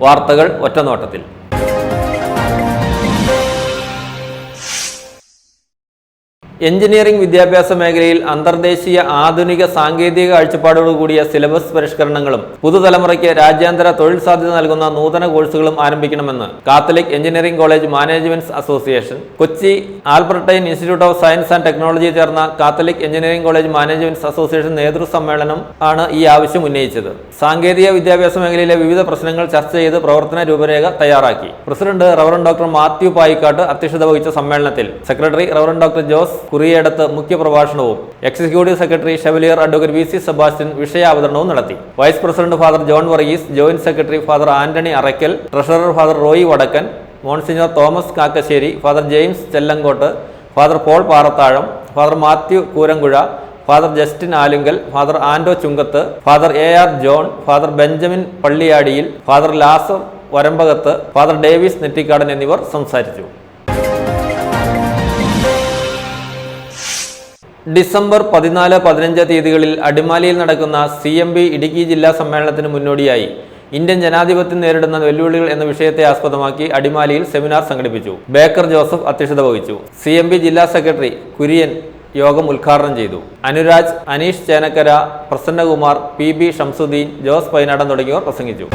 വാർത്തകൾ ഒറ്റനോട്ടത്തിൽ. എഞ്ചിനീയറിംഗ് വിദ്യാഭ്യാസ മേഖലയിൽ അന്തർദേശീയ ആധുനിക സാങ്കേതിക കാഴ്ചപ്പാടോടുകൂടിയ സിലബസ് പരിഷ്കരണങ്ങളും പുതുതലമുറയ്ക്ക് രാജ്യാന്തര തൊഴിൽ സാധ്യത നൽകുന്ന നൂതന കോഴ്സുകളും ആരംഭിക്കണമെന്ന് Catholic engineering college management association. Kochi Albertine institute of science and technology ചേർന്ന Catholic engineering college management association നേതൃസമ്മേളനം ആണ് ഈ ആവശ്യം ഉന്നയിച്ചത്. സാങ്കേതിക വിദ്യാഭ്യാസ മേഖലയിലെ വിവിധ പ്രശ്നങ്ങൾ ചർച്ച ചെയ്ത് പ്രവർത്തന രൂപരേഖ തയ്യാറാക്കി. President reverend doctor Mathew Paikkattu അധ്യക്ഷത വഹിച്ച സമ്മേളനത്തിൽ secretary reverend doctor Jose Kuriyadath മുഖ്യപ്രഭാഷണവും executive secretary chevalier advocate V C Sebastian വിഷയാവതരണവും നടത്തി. Vice president father John Varghese joint secretary father Antony Arakkal treasurer father Roy Vadakkan monsignor Thomas Kakkassery father James Chellankottu father Paul Parathazham father Mathew Koorankuzha father Justin Alunkal father Anto Chunkath father A R John father Benjamin Palliyadiyil father Lazar Varambakath father Davis Nettikadan എന്നിവർ സംസാരിച്ചു. December പതിനാല് പതിനഞ്ച് തീയതികളിൽ അടിമാലിയിൽ നടക്കുന്ന C M B Idukki ജില്ലാ സമ്മേളനത്തിന് മുന്നോടിയായി. ഇന്ത്യൻ ജനാധിപത്യം നേരിടുന്ന വെല്ലുവിളികൾ എന്ന വിഷയത്തെ ആസ്പദമാക്കി അടിമാലിയിൽ സെമിനാർ സംഘടിപ്പിച്ചു. ബേക്കർ ജോസഫ് അധ്യക്ഷത വഹിച്ചു. സി എം ബി ജില്ലാ സെക്രട്ടറി കുര്യൻ യോഗം ഉദ്ഘാടനം ചെയ്തു. Anuraj Aneesh Chenakkara Prasannakumar P B Shamsuddin Jose Painadan തുടങ്ങിയവർ പ്രസംഗിച്ചു.